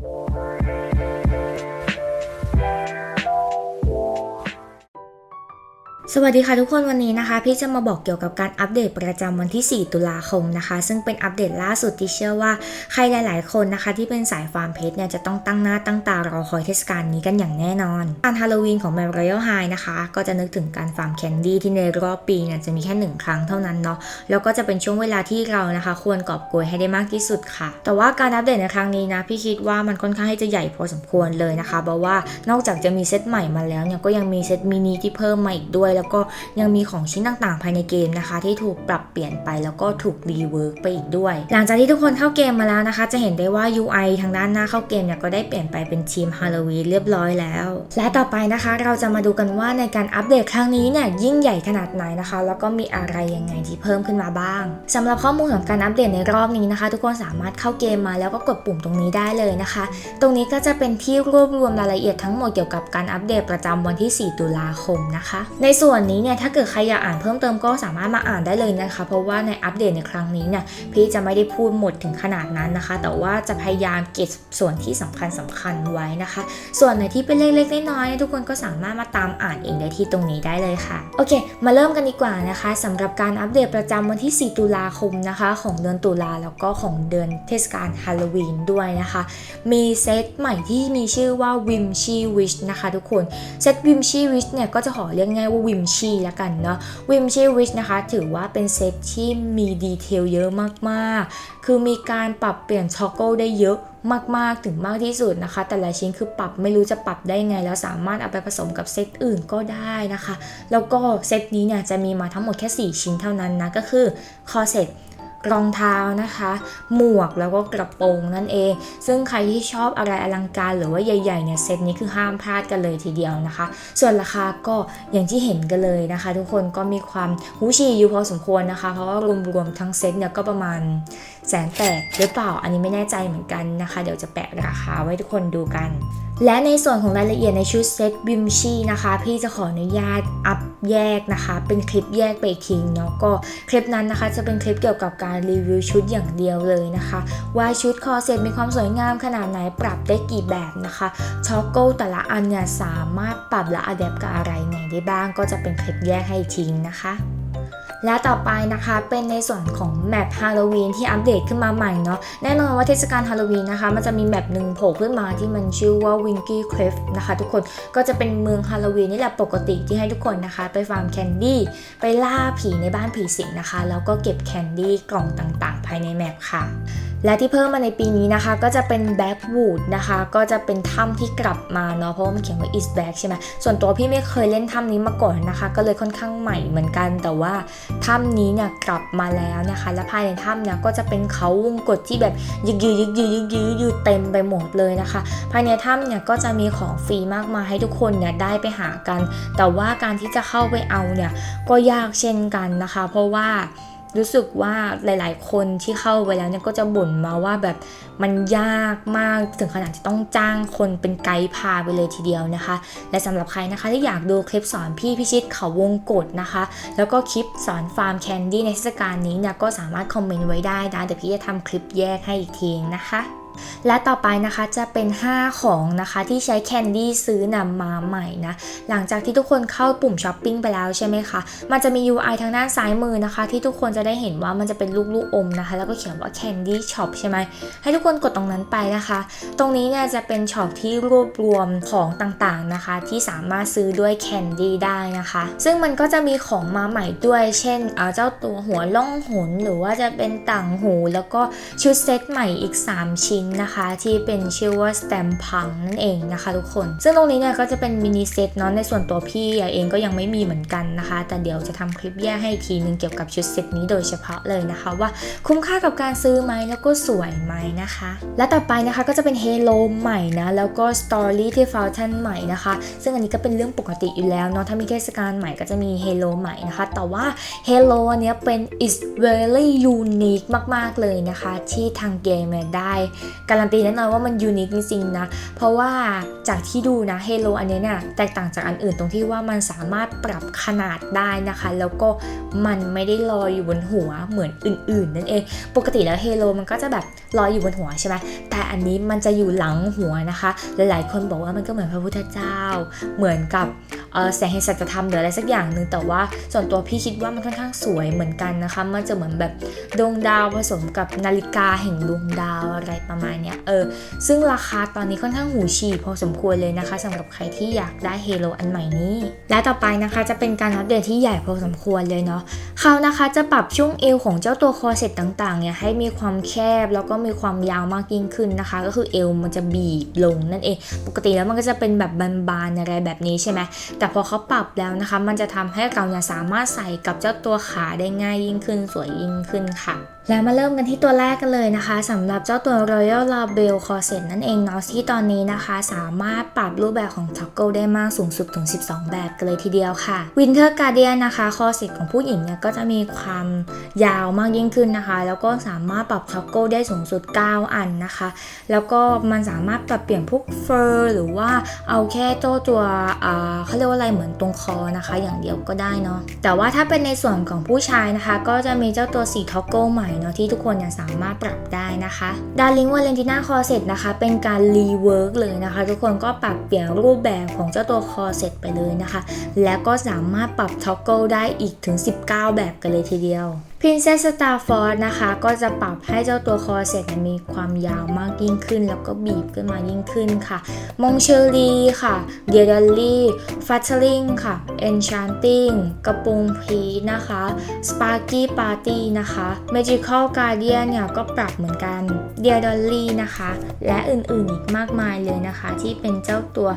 Bye. สวัสดีค่ะทุกคนวันนี้นะคะ พี่จะมาบอกเกี่ยวกับการอัปเดตประจำวันที่ 4 ตุลาคมนะคะ ซึ่งเป็นอัปเดตล่าสุดที่เชื่อว่าใครหลาย ๆ คนนะคะ ที่เป็นสายฟาร์มเพชรเนี่ยจะต้องตั้งหน้าตั้งตารอคอยเทศกาลนี้กันอย่างแน่นอนการฮาโลวีนของแมวรอยัลไฮนะคะ ก็จะนึกถึงการฟาร์มแคนดี้ที่ในรอบปีเนี่ยจะมีแค่หนึ่งครั้งเท่านั้นเนาะแล้วก็จะเป็นช่วงเวลาที่เรานะคะ ควรกอบโกยให้ได้มากที่สุดค่ะ แต่ว่าการอัปเดตในครั้งนี้นะพี่คิดว่ามันค่อนข้างที่จะใหญ่พอสมควรเลยนะคะเพราะว่านอกจากจะมีเซตใหม่มาแล้วเนี่ยก็ยังมีเซตมินิที่เพิ่มมาอีกด้วยแล้วก็ยังมีของชิ้นต่างๆ ภายในเกมนะคะ ที่ถูกปรับเปลี่ยนไปแล้วก็ถูกรีเวิร์กไปอีกด้วย หลังจากที่ทุกคนเข้าเกมมาแล้วนะคะ จะเห็นได้ว่า UI ทางด้านหน้าเข้าเกมเนี่ยก็ได้เปลี่ยนไปเป็นทีมฮาโลวีนเรียบร้อยแล้ว และต่อไปนะคะเราจะมาดูกันว่าในการอัปเดตครั้งนี้เนี่ยยิ่งใหญ่ขนาดไหนนะคะ แล้วก็มีอะไรยังไงที่เพิ่มขึ้นมาบ้างสำหรับข้อมูลของการอัปเดตในรอบนี้นะคะ ทุกคนสามารถเข้าเกมมาแล้วก็กดปุ่มตรงนี้ได้เลยนะคะ ตรงนี้ก็จะเป็นที่รวบรวมรายละเอียดทั้งหมดเกี่ยวกับการอัปเดตประจำวันที่ 4 ตุลาคมนะคะ ในส่วนวนนี้เนี่ยถ้าเกิดใครอยากอ่านเพิ่มเติมก็สามารถมาอ่านได้เลยนะคะ เพราะว่าในอัปเดตในครั้งนี้เนี่ยพี่จะไม่ได้พูดหมดถึงขนาดนั้นนะคะ แต่ว่าจะพยายามเก็บส่วนที่สำคัญสำคัญไว้นะคะ ส่วนไหนที่เป็นเล็กๆน้อยๆเนี่ยทุกคนก็สามารถมาตามอ่านเองได้ที่ตรงนี้ได้เลยค่ะโอเค มาเริ่มกันดีกว่านะคะสำหรับการอัปเดตประจำวันที่ 4 ตุลาคมนะคะ ของเดือนตุลาแล้วก็ของเดือนเทศกาลฮาโลวีนด้วยนะคะ มีเซตใหม่ที่มีชื่อว่าวิมชีวิชนะคะ ทุกคนเซตวิมชีวิชเนี่ยก็จะขอเรียกง่ายว่าวิมมชีละกันเนาะวิมชีวิชนะคะ ถือว่าเป็นเซตที่มีดีเทลเยอะมากๆ คือมีการปรับเปลี่ยนช็อกโกได้เยอะมากๆ ถึงมากที่สุดนะคะ แต่ละชิ้นคือปรับไม่รู้จะปรับได้ไง แล้วสามารถเอาไปผสมกับเซตอื่นก็ได้นะคะ แล้วก็เซตนี้เนี่ยจะมีมาทั้งหมดแค่ 4 ชิ้นเท่านั้นนะก็คือคอเซ็ต รองเท้านะคะ หมวกแล้วก็กระโปรงนั่นเอง ซึ่งใครที่ชอบอะไรอลังการหรือว่าใหญ่ๆเนี่ยเซตนี้คือห้ามพลาดกันเลยทีเดียวนะคะ ส่วนราคาก็อย่างที่เห็นกันเลยนะคะ ทุกคนก็มีความหูฉี่อยู่พอสมควรนะคะ เพราะว่ารวมๆทั้งเซตเนี่ยก็ประมาณ แสนแปดหรือเปล่าอันนี้ไม่แน่ใจเหมือนกันนะคะ เดี๋ยวจะแปะราคาไว้ทุกคนดูกัน และในส่วนของรายละเอียดในชุดเซตบิมชีนะคะ พี่จะขออนุญาตอัพแยกนะคะ เป็นคลิปแยกไปอีกทีเนาะก็คลิปนั้นนะคะ จะเป็นคลิปเกี่ยวกับการรีวิวชุดอย่างเดียวเลยนะคะ ว่าชุดคอเซ็ตมีความสวยงามขนาดไหนปรับได้กี่แบบนะคะช็อกโกแต่ละอันเนี่ยสามารถปรับและอัดแอปกับอะไรไงได้บ้าง ก็จะเป็นคลิปแยกให้อีกทีนะคะ และต่อไปนะคะเป็นในส่วนของแมปฮาโลวีนที่อัปเดตขึ้นมาใหม่เนาะแน่นอนว่าเทศกาลฮาโลวีนนะคะ มันจะมีแมปหนึ่งโผล่ขึ้นมาที่มันชื่อว่าวิงกี้ครีฟนะคะทุกคนก็จะเป็นเมืองฮาโลวีนนี่แหละปกติที่ให้ทุกคนนะคะ ไปฟาร์มแคนดี้ไปล่าผีในบ้านผีสิงนะคะ แล้วก็เก็บแคนดี้กล่องต่างๆ ภายในแมปค่ะ และที่เพิ่มมาในปีนี้นะคะ ก็จะเป็น Backwood นะคะ ก็จะเป็นถ้ำที่กลับมาเนาะเพราะว่ามันเขียนว่า is back ใช่ไหมส่วนตัวพี่ไม่เคยเล่นถ้ำนี้มาก่อนนะคะ ก็เลยค่อนข้างใหม่เหมือนกัน แต่ว่าถ้ำนี้เนี่ยกลับมาแล้วนะคะ และภายในถ้ำเนี่ยก็จะเป็นเขาวงกตที่แบบยึกยือยึกยือยึกยืออยู่เต็มไปหมดเลยนะคะ ภายในถ้ำเนี่ยก็จะมีของฟรีมากมายให้ทุกคนเนี่ยได้ไปหากัน แต่ว่าการที่จะเข้าไปเอาเนี่ยก็ยากเช่นกันนะคะ เพราะว่า รู้สึกว่าหลาย ๆ คนที่เข้าไปแล้วเนี่ยก็จะบ่นมาว่าแบบมันยากมากถึงขนาดจะต้องจ้างคนเป็นไกด์พาไปเลยทีเดียวนะคะ และสำหรับใครนะคะที่อยากดูคลิปสอนพี่พิชิตเขาวงกฏนะคะ แล้วก็คลิปสอนฟาร์มแคนดี้ในเทศกาลนี้เนี่ยก็สามารถคอมเมนต์ไว้ได้นะเดี๋ยวพี่จะทำคลิปแยกให้อีกทีนะคะ และต่อไปนะคะจะเป็น 5 ของนะคะที่ใช้แคนดี้ซื้อนำมาใหม่นะหลังจากที่ทุกคนเข้าปุ่มช้อปปิ้งไปแล้วใช่ไหมคะมันจะมี UI ทางด้านซ้ายมือนะคะ ที่ทุกคนจะได้เห็นว่ามันจะเป็นลูกลูกอมนะคะ แล้วก็เขียนว่า Candy Shop ใช่ไหมให้ทุกคนกดตรงนั้นไปนะคะ ตรงนี้เนี่ยจะเป็นช็อปที่รวบรวมของต่างๆนะคะ ที่สามารถซื้อด้วยแคนดี้ได้นะคะ ซึ่งมันก็จะมีของมาใหม่ด้วย เช่นเออเจ้าตัวหัวล่องหนหรือว่าจะเป็นต่างหู แล้วก็ชุดเซตใหม่อีก 3 ชิ้นนะคะที่เป็นชื่อว่า Stamp Punk นั่นเองนะคะทุกคน ซึ่งตรงนี้เนี่ยก็จะเป็นมินิเซตเนาะในส่วนตัวพี่เองก็ยังไม่มีเหมือนกันนะคะ แต่เดี๋ยวจะทำคลิปแยกให้อีกทีนึงเกี่ยวกับชุดเซตนี้โดยเฉพาะเลยนะคะ ว่าคุ้มค่ากับการซื้อไหมแล้วก็สวยไหมนะคะ และต่อไปนะคะก็จะเป็น Halo ใหม่นะแล้วก็ Story ที่ f o u n t a i n ใหม่นะคะ ซึ่งอันนี้ก็เป็นเรื่องปกติอยู่แล้วเนาะถ้ามีเทศกาลใหม่ก็จะมี Halo ใหม่นะคะ แต่ว่า Halo อันเนี้ยเป็น is very unique มาก ๆ เลยนะคะ ที่ทางเกมได้การันตีแน่นอนว่ามันยูนิคจริงๆนะ เพราะว่าจากที่ดูนะเฮโลอันเนี้ยเนี่ยแตกต่างจากอันอื่นตรงที่ว่ามันสามารถปรับขนาดได้นะคะ แล้วก็มันไม่ได้ลอยอยู่บนหัวเหมือนอื่นๆนั่นเอง ปกติแล้วเฮโลมันก็จะแบบลอยอยู่บนหัวใช่ไหมแต่อันนี้มันจะอยู่หลังหัวนะคะ หลายๆ คนบอกว่ามันก็เหมือนพระพุทธเจ้า เหมือนกับแสงแห่งสัจธรรมหรืออะไรสักอย่างหนึ่งแต่ว่าส่วนตัวพี่คิดว่ามันค่อนข้างสวยเหมือนกันนะคะ มันจะเหมือนแบบดวงดาวผสมกับนาฬิกาแห่งดวงดาวอะไรประมาณเนี้ย เออ ซึ่งราคาตอนนี้ค่อนข้างหูฉี่พอสมควรเลยนะคะสำหรับใครที่อยากได้เฮโลอันใหม่นี้ และต่อไปนะคะจะเป็นการอัปเดตที่ใหญ่พอสมควรเลยเนาะเขานะคะจะปรับช่วงเอวของเจ้าตัวคอเซ็ตต่างๆเนี่ยให้มีความแคบแล้วก็มีความยาวมากยิ่งขึ้นนะคะ ก็คือเอวมันจะบีบลงนั่นเอง ปกติแล้วมันก็จะเป็นแบบบานๆอะไรแบบนี้ใช่ไหมแต่พอเขาปรับแล้วนะคะ มันจะทำให้เราเนี่ยสามารถใส่กับเจ้าตัวขาได้ง่ายยิ่งขึ้นสวยยิ่งขึ้นค่ะ แล้วมาเริ่มกันที่ตัวแรกกันเลยนะคะสำหรับเจ้าตัว Royal Label Corset นั่นเองเนาะที่ตอนนี้นะคะ สามารถปรับรูปแบบของ Toggle ได้มากสูงสุดถึง 12 แบบกันเลยทีเดียวค่ะ Winter Guardian นะคะ Corset ของผู้หญิงเนี่ยก็จะมีความยาวมากยิ่งขึ้นนะคะ แล้วก็สามารถปรับ Toggle ได้สูงสุด 9 อันนะคะ แล้วก็มันสามารถปรับเปลี่ยนพวกเฟอร์หรือว่าเอาแค่ตัวตัวอ่าเขาเรียกว่าอะไรเหมือนตรงคอนะคะ อย่างเดียวก็ได้เนาะแต่ว่าถ้าเป็นในส่วนของผู้ชายนะคะ ก็จะมีเจ้าตัวสีท็อกโกใหม่เนาะที่ทุกคนเนี่ยสามารถปรับได้นะคะดาริงวาเลนติน่าคอเซ็ตนะคะเป็นการรีเวิร์กเลยนะคะ ทุกคนก็ปรับเปลี่ยนรูปแบบของเจ้าตัวคอเซ็ตไปเลยนะคะ และก็สามารถปรับท็อกเกิลได้อีกถึง 19 แบบกันเลยทีเดียว Princess Starford นะคะ ก็จะปรับให้เจ้าตัวคอเซ็ตเนี่ยมีความยาวมากยิ่งขึ้น แล้วก็บีบขึ้นมายิ่งขึ้นค่ะ มงเชอรีค่ะเดียดลลี่ฟัตเทอริงค่ะ Enchanting กระปุงพีนะคะ Sparky Party นะคะ Magical Guardian เนี่ยก็ปรับเหมือนกันเดียดลลี่นะคะ และอื่นๆอีกมากมายเลยนะคะ ที่เป็นเจ้าตัว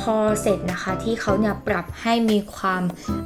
คอเซ็ตนะคะ ที่เขาเนี่ยปรับให้มีความ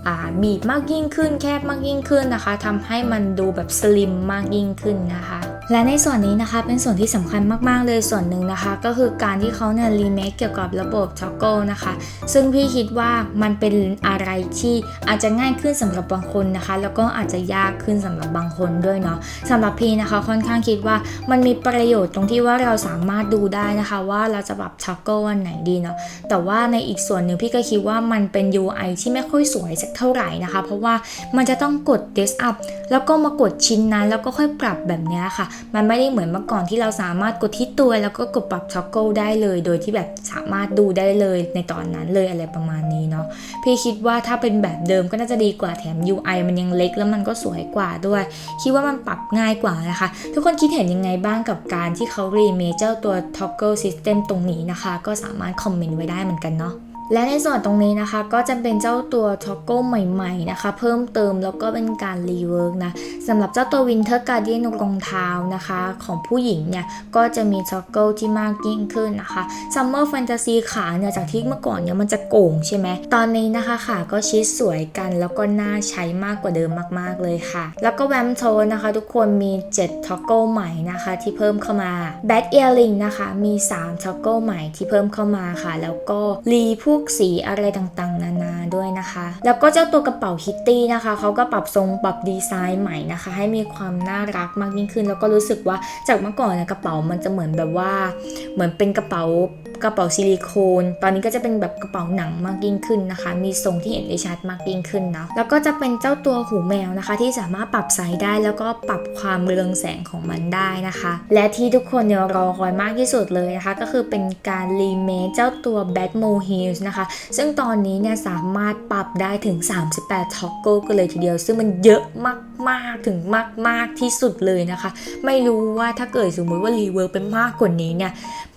อ่าบีบมากยิ่งขึ้น แคบมากยิ่งขึ้นนะคะทำให้มันดูแบบสลิมมากยิ่งขึ้นนะคะ และในส่วนนี้นะคะเป็นส่วนที่สำคัญมากๆเลยส่วนหนึ่งนะคะ ก็คือการที่เขาเนี่ยรีเมคเกี่ยวกับระบบท็อกเกิลนะคะ ซึ่งพี่คิดว่ามันเป็นอะไรที่อาจจะง่ายขึ้นสำหรับบางคนนะคะ แล้วก็อาจจะยากขึ้นสำหรับบางคนด้วยเนาะสำหรับพี่นะคะค่อนข้างคิดว่ามันมีประโยชน์ตรงที่ว่าเราสามารถดูได้นะคะว่าเราจะปรับท็อกเกิลอันไหนดีเนาะแต่ว่าในอีกส่วนหนึ่งพี่ก็คิดว่ามันเป็น UI ที่ไม่ค่อยสวยสักเท่าไหร่นะคะ เพราะว่ามันจะต้องกด Desk Up แล้วก็มากดชิ้นนั้นแล้วก็ค่อยปรับแบบเนี้ยค่ะมันไม่ได้เหมือนเมื่อก่อนที่เราสามารถกดที่ตัว แล้วก็กดปรับท็อกเกิลได้เลย โดยที่แบบสามารถดูได้เลยในตอนนั้นเลยอะไรประมาณนี้เนาะพี่คิดว่าถ้าเป็นแบบเดิมก็น่าจะดีกว่าแถม UI มันยังเล็กแล้วมันก็สวยกว่าด้วย คิดว่ามันปรับง่ายกว่านะคะ ทุกคนคิดเห็นยังไงบ้างกับการที่เขารีเมเจ้าตัว Toggle System ตรงนี้นะคะ ก็สามารถคอมเมนต์ไว้ได้เหมือนกันเนาะ และในส่วนตรงนี้นะคะก็จะเป็นเจ้าตัว Toggle ใหม่ๆนะคะ เพิ่มเติมแล้วก็เป็นการรีเวิร์กนะสำหรับเจ้าตัว Winter Guardian รองเท้านะคะ ของผู้หญิงเนี่ยก็จะมี Toggle ที่มากยิ่งขึ้นนะคะ Summer Fantasy ขาเนี่ยจากที่เมื่อก่อนเนี่ยมันจะโก่งใช่ไหมตอนนี้นะคะขาก็ชิดสวยกันแล้วก็น่าใช้มากกว่าเดิมมากๆเลยค่ะ แล้วก็แวมโทนนะคะ ทุกคนมี7 Toggle ใหม่นะคะ ที่เพิ่มเข้ามา Bad Earring นะคะมี3 Toggle ใหม่ที่เพิ่มเข้ามาค่ะ แล้วก็รีพวกสีอะไรต่างๆ นานาด้วยนะคะ แล้วก็เจ้าตัวกระเป๋าคิตตี้นะคะเขาก็ปรับทรงปรับดีไซน์ใหม่นะคะ ให้มีความน่ารักมากยิ่งขึ้น แล้วก็รู้สึกว่าจากเมื่อก่อนนะกระเป๋ามันจะเหมือนแบบว่าเหมือนเป็นกระเป๋ากระเป๋าซิลิโคน ตอนนี้ก็จะเป็นแบบกระเป๋าหนังมากยิ่งขึ้นนะคะ มีทรงที่เห็นได้ชัดมากยิ่งขึ้นเนาะแล้วก็จะเป็นเจ้าตัวหูแมวนะคะ ที่สามารถปรับไซส์ได้แล้วก็ปรับความเรืองแสงของมันได้นะคะ และที่ทุกคนเนี่ยรอคอยมากที่สุดเลยนะคะ ก็คือเป็นการรีเมคเจ้าตัว Bad m o h e e l s นะคะ ซึ่งตอนนี้เนี่ยสามารถปรับได้ถึง 38ท็อกเกิลกันเลยทีเดียว ซึ่งมันเยอะมากๆถึงมาก ๆที่สุดเลยนะคะ ไม่รู้ว่าถ้าเกิดสมมติว่ารีเวิร์ไปมากกว่านี้เนี่ย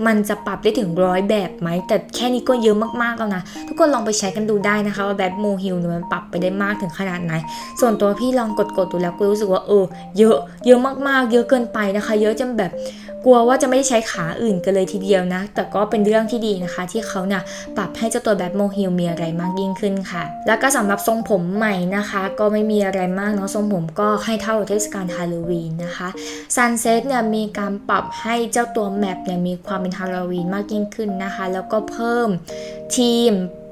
มันจะปรับได้ถึงอยแบบไหม แต่แค่นี้ก็เยอะมากๆแล้วนะ ทุกคนลองไปใช้กันดูได้นะคะ ว่าแบทโมฮิลเนี่ยมันปรับไปได้มากถึงขนาดไหน ส่วนตัวพี่ลองกดๆดูแล้วก็รู้สึกว่าเออเยอะเยอะมากๆ เยอะเกินไปนะคะ เยอะจนแบบกลัวว่าจะไม่ได้ใช้ขาอื่นกันเลยทีเดียวนะ แต่ก็เป็นเรื่องที่ดีนะคะ ที่เขาเนี่ยปรับให้เจ้าตัวแบทโมฮิลมีอะไรมากยิ่งขึ้นค่ะ แล้วก็สำหรับทรงผมใหม่นะคะ ก็ไม่มีอะไรมากเนาะทรงผมก็ให้เท่าเทศกาลฮาโลวีนนะคะ Sunset เนี่ยมีการปรับให้เจ้าตัวแมปเนี่ยมีความเป็นฮาโลวีนมากยิ่งขึ้นนะคะ แล้วก็เพิ่มทีม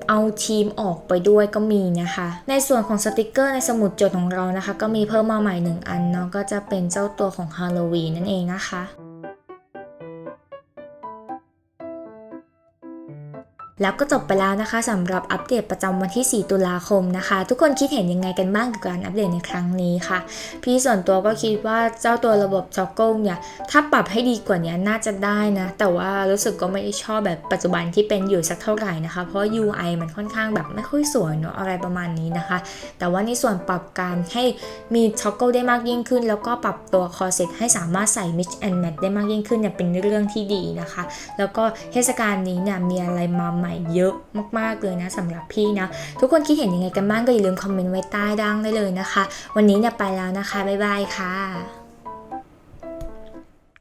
เอาทีมออกไปด้วยก็มีนะคะ ในส่วนของสติกเกอร์ในสมุดจดของเรานะคะ ก็มีเพิ่มมาใหม่หนึ่งอันเนาะก็จะเป็นเจ้าตัวของฮาโลวีนนั่นเองนะคะ แล้วก็จบไปแล้วนะคะสำหรับอัปเดตประจำวันที่ 4 ตุลาคมนะคะ ทุกคนคิดเห็นยังไงกันบ้างกับการอัปเดตในครั้งนี้ค่ะ พี่ส่วนตัวก็คิดว่าเจ้าตัวระบบจ็อกโกเนี่ยถ้าปรับให้ดีกว่านี้น่าจะได้นะ แต่ว่ารู้สึกก็ไม่ได้ชอบแบบปัจจุบันที่เป็นอยู่สักเท่าไหร่นะคะ เพราะ UI มันค่อนข้างแบบไม่ค่อยสวยเนอะอะไรประมาณนี้นะคะ แต่ว่าในส่วนปรับการให้มีช็อกโกได้มากยิ่งขึ้น แล้วก็ปรับตัวคอเซ็ตให้สามารถใส่ mix and match ได้มากยิ่งขึ้นเนี่ยเป็นเรื่องที่ดีนะคะ แล้วก็เทศกาลนี้เนี่ยมีอะไรมาหม่เยอะมากๆเลยนะสำหรับพี่นะ ทุกคนคิดเห็นยังไงกันบ้างก็อย่าลืมคอมเมนต์ไว้ใต้ด้านได้เลยนะคะ วันนี้เนี่ยไปแล้วนะคะ บ๊ายบายค่ะ